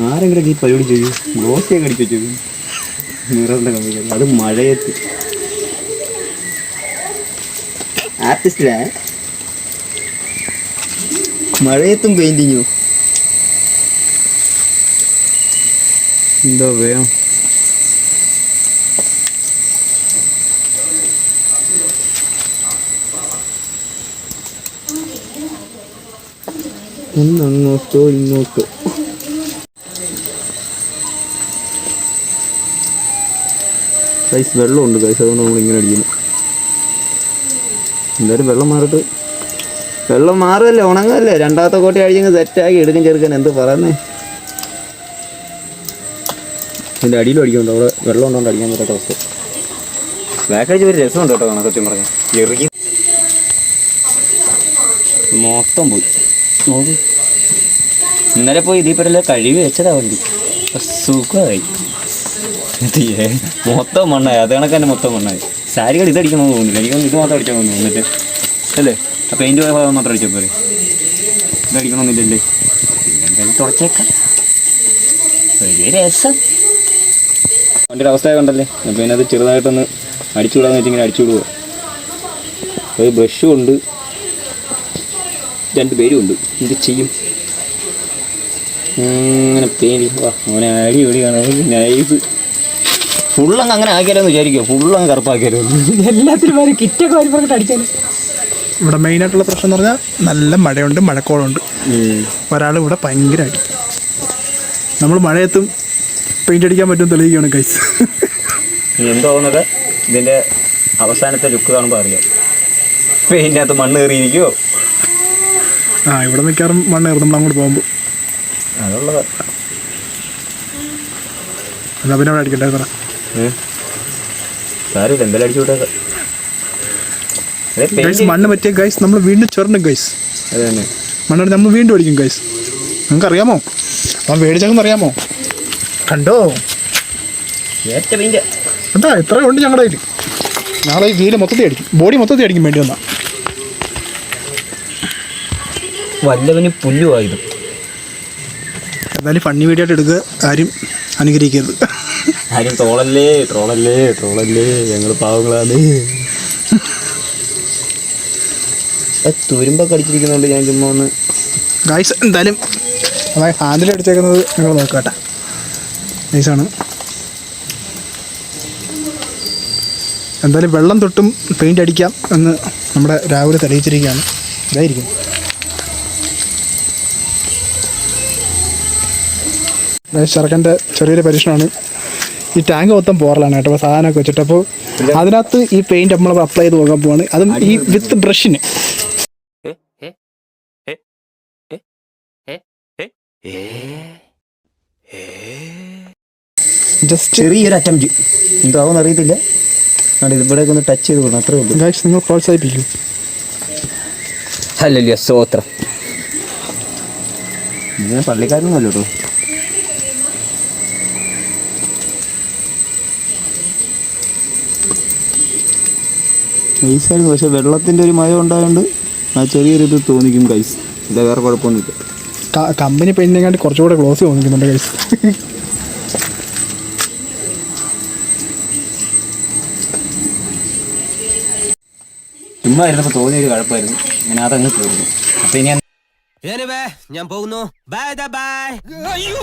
ആരെങ്കിലും ഈ പരിപാടി ചെയ്തു ഗ്ലോസിയൊക്കെ അടിച്ചു വെച്ചു നിററിന്റെ കമ്പനി അത് മഴയത്ത്. ആർട്ടിസ്റ്റിലാ? മഴയത്തും പെയിന്റിങ്ങോ. എന്താ വേണം ഒന്നങ്ങോട്ടോ ഇങ്ങോട്ടോ. കൈസ് വെള്ളമുണ്ട് ഗൈസ് അതുകൊണ്ട് നമ്മൾ ഇങ്ങനെ അടിക്കുന്നു. എന്തായാലും വെള്ളം മാറിട്ട് വെള്ളം മാറുമല്ലേ ഉണങ്ങല്ലേ രണ്ടാമത്തെ കോട്ടി അടിച്ചങ്ങ് സെറ്റാക്കി എടുക്കും ചെറുക്കൻ. എന്ത് പറയുന്നേ? ഇതിന്റെ അടിയിലും അടിക്കുന്നുണ്ട്. അവിടെ വെള്ളം ഉണ്ടോണ്ട് അടിക്കാൻ പറ്റാത്ത അവസ്ഥ. ബാക്ക് അടിച്ച് ഒരു രസമുണ്ട് കേട്ടോ കാണാൻ സത്യം പറഞ്ഞാൽ ഇറുകി. മൊത്തം പോയി. നോക്ക്. ഇന്നലെ പോയി ഇതിൽ പറ്റില്ല കഴിവ് വെച്ചതാ വണ്ടി. സുഖമായി. മൊത്തം മണ്ണായി അത് കണക്ക് തന്നെ മൊത്തം മണ്ണായി സാരികൾ ഇത് അടിക്കണമെന്ന് തോന്നുന്നില്ല എനിക്ക് ഇത് മാത്രം അടിക്കാൻ തോന്നുന്നു എന്നിട്ട് അല്ലേ ആ പെയിന്റ് പോയ ഭാഗം മാത്രം അടിച്ചാൽ പോരെ ഇത് അടിക്കണമെന്നില്ലല്ലേ പിന്നെ എന്തായാലും തുടച്ചേക്കാം വലിയ രസം വണ്ടിയുടെ അവസ്ഥ കണ്ടല്ലേ അപ്പം അതിനകത്ത് അത് ചെറുതായിട്ടൊന്ന് അടിച്ചുവിടാന്ന് വെച്ചിങ്ങനെ അടിച്ചുവിടുക ഒരു ബ്രഷും ഉണ്ട് രണ്ട് പേരും ഉണ്ട് എന്ത് ചെയ്യും ഇങ്ങനെ പേടി വാ അവനെ അടി നൈസ് ഫുള്ളങ്ങ് അങ്ങനെ ആക്കിയാലോ വിചാരിക്കുമോ വിചാരിക്കും ഫുള്ളങ്ങ് കറുപ്പാക്കിയാലോ. എല്ലാത്തിനും വരെ കിറ്റൊക്കെ വരുമ്പോഴൊക്കെ അടിച്ചാലും ഇവിടെ മെയിനായിട്ടുള്ള പ്രശ്നം എന്ന് പറഞ്ഞാൽ നല്ല മഴയുണ്ട് മഴക്കോളുണ്ട്. ഒരാൾ ഇവിടെ ഭയങ്കര അടി. നമ്മൾ മഴയത്തും പെയിന്റ് അടിക്കാൻ പറ്റും തെളിയിക്കുകയാണ് കൈസ് എന്തോന്നത് ഇതിന്റെ അവസാനത്തെ ലുക്ക് കാണുമ്പോൾ അറിയാം. പെയിന്റിനകത്ത് മണ്ണ് കയറിയിരിക്കുമോ ആ ഇവിടെ മിക്കവാറും കയറും. നമ്മൾ അങ്ങോട്ട് പോകുമ്പോൾ അതുള്ളതാ. എന്നാൽ പിന്നെ അവിടെ അടിക്കട്ടെ പറ. സാരമില്ല എന്തായാലും അടിച്ചു വിട്ടേക്കാം. മണ്ണ് പറ്റിയ ഗൈസ് നമ്മൾ വീണ്ടും ചേർന്ന് ഗൈസ് അതെ തന്നെ മണ്ണെടുത്ത് നമ്മൾ വീണ്ടും അടിക്കും ഗൈസ് നിങ്ങൾക്ക് അറിയാമോ അവൻ മേടിച്ചെന്ന് അറിയാമോ? കണ്ടോ? എന്താ ഇത്ര ഉണ്ട് ഞങ്ങളുടെ കയ്യിൽ ഞങ്ങളെ ഈ വീൽ മൊത്തത്തിൽ അടിക്കും. ബോഡി മൊത്തത്തിൽ അടിക്കും വേണ്ടി വന്നാ. വല്ലവന് പുല്ലുവായത് എന്തായാലും ഫണ്ണി വീഡിയോ ആയിട്ട് എടുക്കുക ആരും അനുകരിക്കരുത്. ആരും ട്രോളല്ലേ ട്രോളല്ലേ ട്രോളല്ലേ. ഞങ്ങൾ പാവങ്ങളാണ്. തുരുമ്പൊക്കെ അടിച്ചിരിക്കുന്നതുകൊണ്ട് ഞാൻ ചുമ്മാ ഒന്ന് ഗൈസ് എന്തായാലും ഹാൻഡിൽ അടിച്ചേക്കുന്നത് ഞങ്ങൾ നോക്കട്ടെ. നൈസാണ് എന്തായാലും വെള്ളം തൊട്ടും പെയിന്റ് അടിക്കാം എന്ന് നമ്മുടെ രാവിലെ തെളിയിച്ചിരിക്കുകയാണ്. ഇതായിരിക്കും. ചെറുക്കന്റെ ചെറിയൊരു പരീക്ഷണമാണ്. ഈ ടാങ്ക് മൊത്തം പോറലാണ് കേട്ടോ. അപ്പോൾ സാധനമൊക്കെ വെച്ചിട്ട്. അപ്പോൾ അതിനകത്ത് ഈ പെയിന്റ് നമ്മൾ അപ്ലൈ ചെയ്ത് പോകാൻ പോവാണ്. അതും ഈ വിത്ത് ബ്രഷിന് ജസ്റ്റ് ചെറിയൊരു അറ്റംപ്റ്റ് എന്താവും അറിയത്തില്ല. ഇവിടെ ഒന്ന് ടച്ച് ചെയ്ത് കൊടുക്കണം അത്രേ ഉള്ളൂ. ഗായ്സ് നിങ്ങൾ പ്രോത്സാഹിപ്പിക്കും. അല്ലല്ലോ സ്തോത്രം. ഇങ്ങനെ പള്ളിക്കാരനൊന്നുമല്ല കേട്ടോ നൈസായിരുന്നു പക്ഷെ വെള്ളത്തിന്റെ ഒരു മയം ഉണ്ടായതുകൊണ്ട് ആ ചെറിയൊരു ഇത് തോന്നിക്കും കൈസ് ഇല്ല വേറെ കുഴപ്പമൊന്നുമില്ല. കമ്പനി കമ്പനി പെയിന്റിനെക്കാട്ടി കുറച്ചുകൂടെ ക്ലോസ് തോന്നിക്കുന്നുണ്ട് ഗൈസ് ചുമ്മാ ഇരുന്നപ്പോൾ തോന്നിയൊരു കുഴപ്പമായിരുന്നു. ഞാൻ അതങ്ങ് തീർന്നു. അപ്പം ഇനി Anyway, ഞാൻ പോകുന്നു. ബൈ ബൈ അയ്യോ